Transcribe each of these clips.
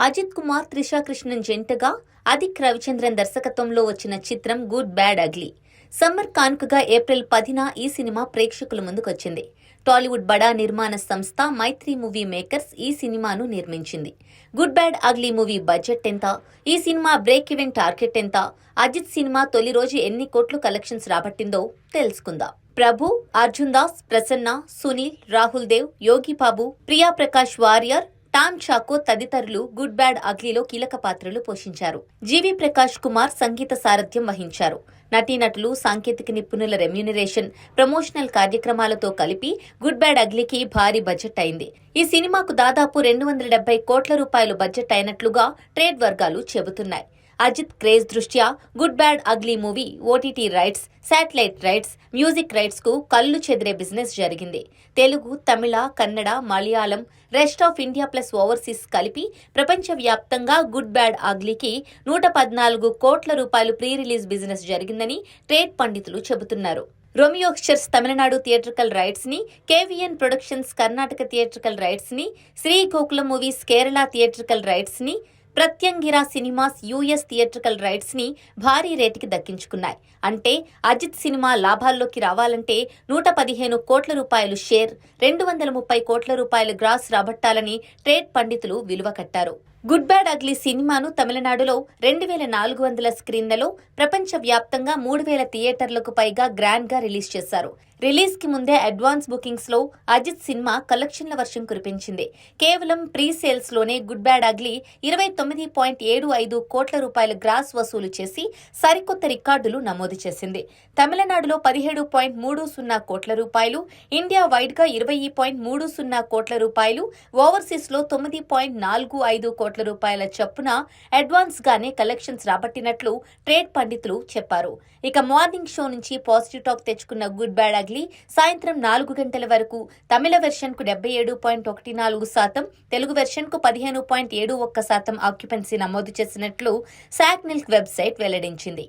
అజిత్ కుమార్ త్రిషా కృష్ణన్ జంటగా అదిక్ రవిచంద్రన్ దర్శకత్వంలో వచ్చిన చిత్రం గుడ్ బ్యాడ్ అగ్లీ సమ్మర్ కానుకగా ఏప్రిల్ పదిన ఈ సినిమా ప్రేక్షకుల ముందుకొచ్చింది. టాలీవుడ్ బడా నిర్మాణ సంస్థ మైత్రి మూవీ మేకర్స్ ఈ సినిమాను నిర్మించింది. Good bad ugly movie budget ఎంత? ఈ సినిమా బ్రేక్ ఈవెన్ టార్గెట్ ఎంత? అజిత్ సినిమా తొలి రోజు ఎన్ని కోట్లు కలెక్షన్స్ రాబట్టిందో తెలుసుకుందాం. ప్రభు అర్జున్ దాస్ ప్రసన్న సునీల్ రాహుల్ దేవ్ యోగి బాబు ప్రియా ప్రకాష్ వారియర్ టామ్ చాకో తదితరులు గుడ్ బ్యాడ్ అగ్లీలో కీలక పాత్రలు పోషించారు. జీవి ప్రకాష్ కుమార్ సంగీత సారథ్యం వహించారు. నటీనటులు సాంకేతిక నిపుణుల రెమ్యూనరేషన్ ప్రమోషనల్ కార్యక్రమాలతో కలిపి గుడ్ బ్యాడ్ అగ్లీకి భారీ బడ్జెట్ అయింది. ఈ సినిమాకు దాదాపు రెండు వందల డెబ్బై కోట్ల రూపాయలు బడ్జెట్ అయినట్లుగా ట్రేడ్ వర్గాలు చెబుతున్నాయి. అజిత్ క్రేజ్ దృష్ట్యా good bad ugly movie OTT rights satellite rights music రైట్స్కు కళ్ళు చెదిరే బిజినెస్ జరిగింది. Telugu Tamil Kannada Malayalam rest of India plus overseas కలిపి ప్రపంచవ్యాప్తంగా గుడ్ బ్యాడ్ అగ్లీకి నూట పద్నాలుగు కోట్ల రూపాయలు ప్రీ రిలీజ్ బిజినెస్ జరిగిందని ట్రేడ్ పండితులు చెబుతున్నారు. రోమియోక్షర్స్ తమిళనాడు థియేట్రికల్ రైట్స్ని కేవీఎన్ ప్రొడక్షన్స్ కర్ణాటక థియేట్రికల్ రైట్స్ని శ్రీ గోకులం మూవీస్ కేరళ థియేట్రికల్ రైట్స్ని ప్రత్యంగిరా సినిమాస్ యూఎస్ థియేట్రికల్ రైట్స్ని భారీ రేటుకి దక్కించుకున్నాయి. అంటే అజిత్ సినిమా లాభాల్లోకి రావాలంటే నూట పదిహేను కోట్ల రూపాయలు షేర్ రెండు వందల ముప్పై కోట్ల రూపాయలు గ్రాస్ రాబట్టాలని ట్రేడ్ పండితులు విలువ కట్టారు. గుడ్ బ్యాడ్ అగ్లీ సినిమాను తమిళనాడులో రెండు వేల నాలుగు వందల స్క్రీన్లలో ప్రపంచవ్యాప్తంగా మూడు వేల థియేటర్లకు పైగా గ్రాండ్గా రిలీజ్ చేశారు. రిలీజ్కి ముందే అడ్వాన్స్ బుకింగ్స్లో అజిత్ సినిమా కలెక్షన్ల వర్షం కురిపించింది. కేవలం ప్రీ సేల్స్లోనే గుడ్ బ్యాడ్ అగ్లీ ఇరవై తొమ్మిది పాయింట్ ఏడు ఐదు కోట్ల రూపాయల గ్రాస్ వసూలు చేసి సరికొత్త రికార్డులు నమోదు చేసింది. తమిళనాడులో పదిహేడు పాయింట్ మూడు సున్నా కోట్ల రూపాయలు ఇండియా వైడ్గా ఇరవై పాయింట్ మూడు సున్నా కోట్ల రూపాయలు ఓవర్సీస్లో తొమ్మిది పాయింట్ నాలుగు ఐదు కోట్ల రూపాయల చొప్పున అడ్వాన్స్ గానే కలెక్షన్స్ రాబట్టినట్లు ట్రేడ్ పండితులు చెప్పారు. ఇక మార్నింగ్ షో నుంచి పాజిటివ్ టాక్ తెచ్చుకున్న గుడ్ బ్యాడ్ అగ్లీ సాయంత్రం నాలుగు గంటల వరకు. తమిళ వెర్షన్కు డెబ్బై ఏడు పాయింట్ ఒకటి నాలుగు శాతం తెలుగు వెర్షన్కు పదిహేను పాయింట్ ఏడు ఒక్క శాతం ఆక్యుపెన్సీ నమోదు చేసినట్లు సాక్ నిల్క్ వెబ్సైట్ వెల్లడించింది.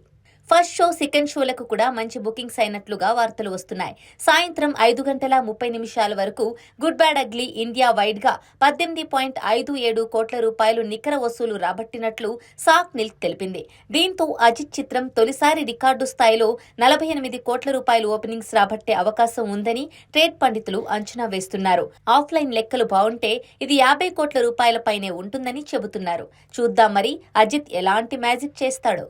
ఫస్ట్ షో సెకండ్ షోలకు కూడా మంచి బుకింగ్స్ అయినట్లుగా వార్తలు వస్తున్నాయి. సాయంత్రం ఐదు గంటల ముప్పై నిమిషాల వరకు గుడ్ బ్యాడ్ అగ్లీ ఇండియా వైడ్గా పద్దెనిమిది పాయింట్ ఐదు ఏడు కోట్ల రూపాయలు నికర వసూలు రాబట్టినట్లు సాక్ నిల్క్ తెలిపింది. దీంతో అజిత్ చిత్రం తొలిసారి రికార్డు స్థాయిలో నలభై ఎనిమిది కోట్ల రూపాయలు ఓపెనింగ్స్ రాబట్టే అవకాశం ఉందని ట్రేడ్ పండితులు అంచనా వేస్తున్నారు. ఆఫ్లైన్ లెక్కలు బాగుంటే ఇది యాభై కోట్ల రూపాయల పైనే ఉంటుందని చెబుతున్నారు. చూద్దాం మరి అజిత్ ఎలాంటి మ్యాజిక్ చేస్తాడో.